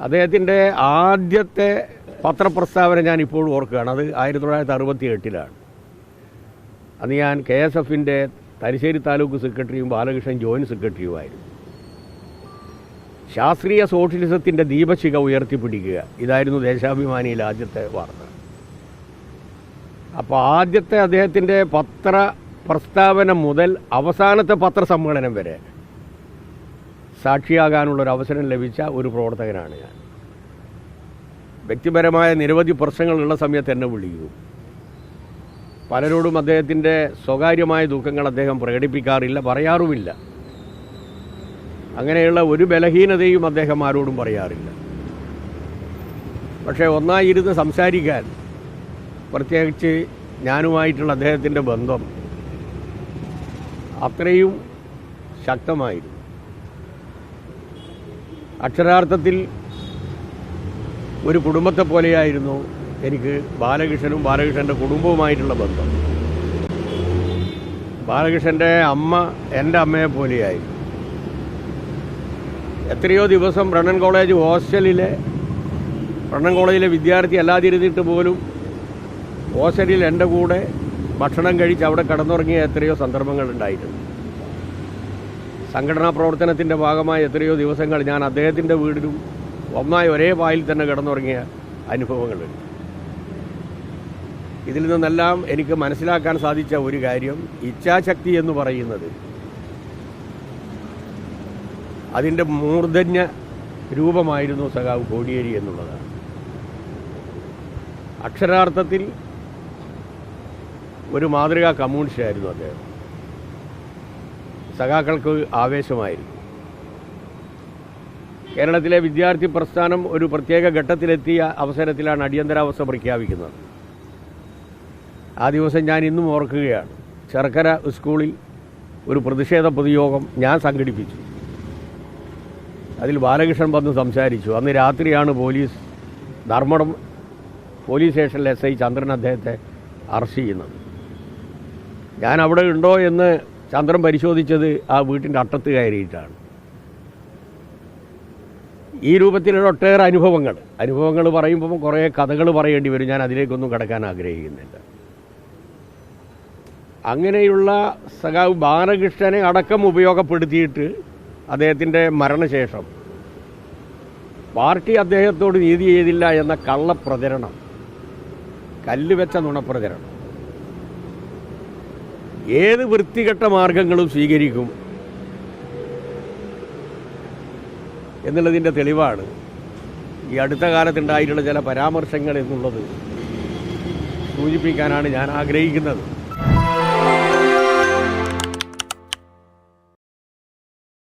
അദ്ദേഹത്തിന്റെ ആദ്യത്തെ പത്രപ്രസ്താവന ഞാൻ ഇപ്പോഴും ഓർക്കുകയാണ്. അത് ആയിരത്തി തൊള്ളായിരത്തി അറുപത്തി എട്ടിലാണ് അന്ന് ഞാൻ കെ എസ് എഫിന്റെ തലശ്ശേരി താലൂക്ക് സെക്രട്ടറിയും ബാലകൃഷ്ണൻ ജോയിന്റ് സെക്രട്ടറിയുമായിരുന്നു. ശാസ്ത്രീയ സോഷ്യലിസത്തിന്റെ ദീപശിഖ ഉയർത്തിപ്പിടിക്കുക ഇതായിരുന്നു ദേശാഭിമാനിയിൽ ആദ്യത്തെ വാർത്ത. അപ്പോൾ ആദ്യത്തെ അദ്ദേഹത്തിന്റെ പത്ര പ്രസ്താവന മുതൽ അവസാനത്തെ പത്രസമ്മേളനം വരെ സാക്ഷിയാകാനുള്ളൊരു അവസരം ലഭിച്ച ഒരു പ്രവർത്തകനാണ് ഞാൻ. വ്യക്തിപരമായ നിരവധി പ്രശ്നങ്ങളുള്ള സമയത്ത് എന്നെ വിളിക്കും പലരോടും അദ്ദേഹത്തിന്റെ സ്വകാര്യമായ ദുഃഖങ്ങൾ അദ്ദേഹം പ്രകടിപ്പിക്കാറില്ല പറയാറുമില്ല. അങ്ങനെയുള്ള ഒരു ബലഹീനതയും അദ്ദേഹം ആരോടും പറയാറില്ല. പക്ഷേ ഒന്നായി ഇരുന്ന് സംസാരിക്കാൻ പ്രത്യേകിച്ച് ഞാനുമായിട്ടുള്ള അദ്ദേഹത്തിന്റെ ബന്ധം അത്രയും ശക്തമായിരുന്നു. അക്ഷരാർത്ഥത്തിൽ ഒരു കുടുംബത്തെ പോലെയായിരുന്നു എനിക്ക് ബാലകൃഷ്ണനും ബാലകൃഷ്ണന്റെ കുടുംബവുമായിട്ടുള്ള ബന്ധം. ബാലകൃഷ്ണന്റെ അമ്മ എന്റെ അമ്മയെ പോലെയായി. എത്രയോ ദിവസം ബ്രണ്ണൻ കോളേജ് ഹോസ്റ്റലിലെ ബ്രണ്ണൻ കോളേജിലെ വിദ്യാർത്ഥി അല്ലാതിരുന്നിട്ട് പോലും ഹോസ്റ്റലിൽ എന്റെ കൂടെ ഭക്ഷണം കഴിച്ച് അവിടെ കടന്നുറങ്ങിയ എത്രയോ സന്ദർഭങ്ങൾ ഉണ്ടായിട്ടുണ്ട് സംഘടനാ പ്രവർത്തനത്തിന്റെ ഭാഗമായ എത്രയോ ദിവസങ്ങൾ ഞാൻ അദ്ദേഹത്തിന്റെ വീടിലും ഒന്നായി ഒരേ വായിൽ തന്നെ കിടന്നുറങ്ങിയ അനുഭവങ്ങളുണ്ട് ഇതിൽ നിന്നെല്ലാം എനിക്ക് മനസ്സിലാക്കാൻ സാധിച്ച ഒരു കാര്യം ഇച്ഛാശക്തി എന്ന് പറയുന്നത് അതിന്റെ മൂർധന്യ രൂപമായിരുന്നു സഖാവ് കോടിയേരി എന്നുള്ളതാണ്. അക്ഷരാർത്ഥത്തിൽ ഒരു മാതൃകാ കമ്മ്യൂണിസ്റ്റായിരുന്നു അദ്ദേഹം. സഖാക്കൾക്ക് ആവേശമായിരുന്നു. കേരളത്തിലെ വിദ്യാർത്ഥി പ്രസ്ഥാനം ഒരു പ്രത്യേക ഘട്ടത്തിലെത്തിയ അവസരത്തിലാണ് അടിയന്തരാവസ്ഥ പ്രഖ്യാപിക്കുന്നത്. ആ ദിവസം ഞാൻ ഇന്നും ഓർക്കുകയാണ്. ശർക്കര സ്കൂളിൽ ഒരു പ്രതിഷേധ പൊതുയോഗം ഞാൻ സംഘടിപ്പിച്ചു. അതിൽ ബാലകൃഷ്ണൻ വന്ന് സംസാരിച്ചു. അന്ന് രാത്രിയാണ് പോലീസ് ധർമ്മടം പോലീസ് സ്റ്റേഷനിൽ എസ് ഐ ചന്ദ്രൻ അദ്ദേഹത്തെ അറസ്റ്റ് ചെയ്യുന്നത്. ഞാൻ അവിടെ ഉണ്ടോ എന്ന് ചന്ദ്രൻ പരിശോധിച്ചത് ആ വീട്ടിന്റെ അട്ടത്ത് കയറിയിട്ടാണ്. ഈ രൂപത്തിലുള്ള ഒട്ടേറെ അനുഭവങ്ങൾ അനുഭവങ്ങൾ പറയുമ്പോൾ കുറേ കഥകൾ പറയേണ്ടി വരും. ഞാൻ അതിലേക്കൊന്നും കടക്കാൻ ആഗ്രഹിക്കുന്നില്ല. അങ്ങനെയുള്ള സഖാവ് ബാലകൃഷ്ണനെ അടക്കം ഉപയോഗപ്പെടുത്തിയിട്ട് അദ്ദേഹത്തിന്റെ മരണശേഷം പാർട്ടി അദ്ദേഹത്തോട് നീതി ചെയ്തില്ല എന്ന കള്ളപ്രചരണം കല്ലുവെച്ച നുണപ്രചരണം ഏത് വൃത്തികെട്ട മാർഗങ്ങളും സ്വീകരിക്കും എന്നുള്ളതിന്റെ തെളിവാണ് ഈ അടുത്ത കാലത്തുണ്ടായിട്ടുള്ള ചില പരാമർശങ്ങൾ എന്നുള്ളത് സൂചിപ്പിക്കാനാണ് ഞാൻ ആഗ്രഹിക്കുന്നത്.